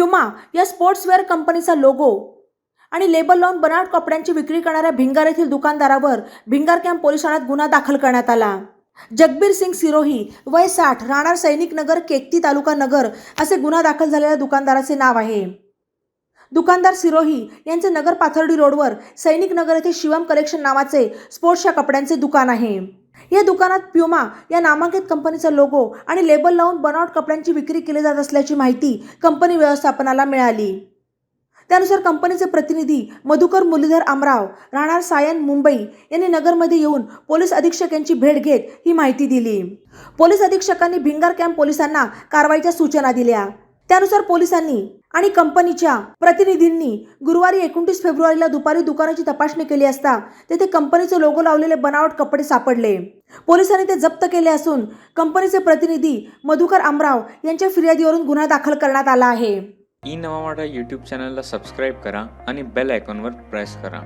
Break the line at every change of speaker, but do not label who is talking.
Puma या sportswear कंपनीचा logo. आणि लेबल लावून बनावट कपड्यांची विक्री करणाऱ्या भिंगार येथील दुकानदारावर भिंगार कॅम्प पोलीस ठाण्यात गुन्हा दाखल करण्यात आला. जगबीर सिंग सिरोही वय साठ राहणार सैनिक नगर केकती तालुका नगर असे गुन्हा दाखल झालेल्या दुकानदाराचे नाव आहे. दुकानदार सिरोही यांचे नगर पाथर्डी रोडवर सैनिक नगर येथे शिवम कलेक्शन नावाचे स्पोर्ट्सच्या कपड्यांचे दुकान आहे. या दुकानात प्युमा या नामांकित कंपनीचा लोगो आणि लेबल लावून बनावट कपड्यांची विक्री केली जात असल्याची माहिती कंपनी व्यवस्थापनाला मिळाली. त्यानुसार कंपनीचे प्रतिनिधी मधुकर मुरलीधर आमराव राहणार सायन मुंबई यांनी नगरमध्ये येऊन पोलीस अधीक्षक यांची भेट घेत ही माहिती दिली. पोलीस अधीक्षकांनी भिंगार कॅम्प पोलिसांना कारवाईच्या सूचना दिल्या. त्यानुसार पोलिसांनी आणि कंपनीच्या प्रतिनिधींनी गुरुवारी एकोणतीस फेब्रुवारीला दुपारी दुकानाची तपासणी केली असता तेथे कंपनीचे लोगो लावलेले बनावट कपडे सापडले. पोलिसांनी ते जप्त केले असून कंपनीचे प्रतिनिधी मधुकर आमराव यांच्या फिर्यादीवरून गुन्हा दाखल करण्यात आला आहे.
ई नवा यूट्यूब चॅनलला सबस्क्राईब करा आणि बेल आयकॉनवर प्रेस करा.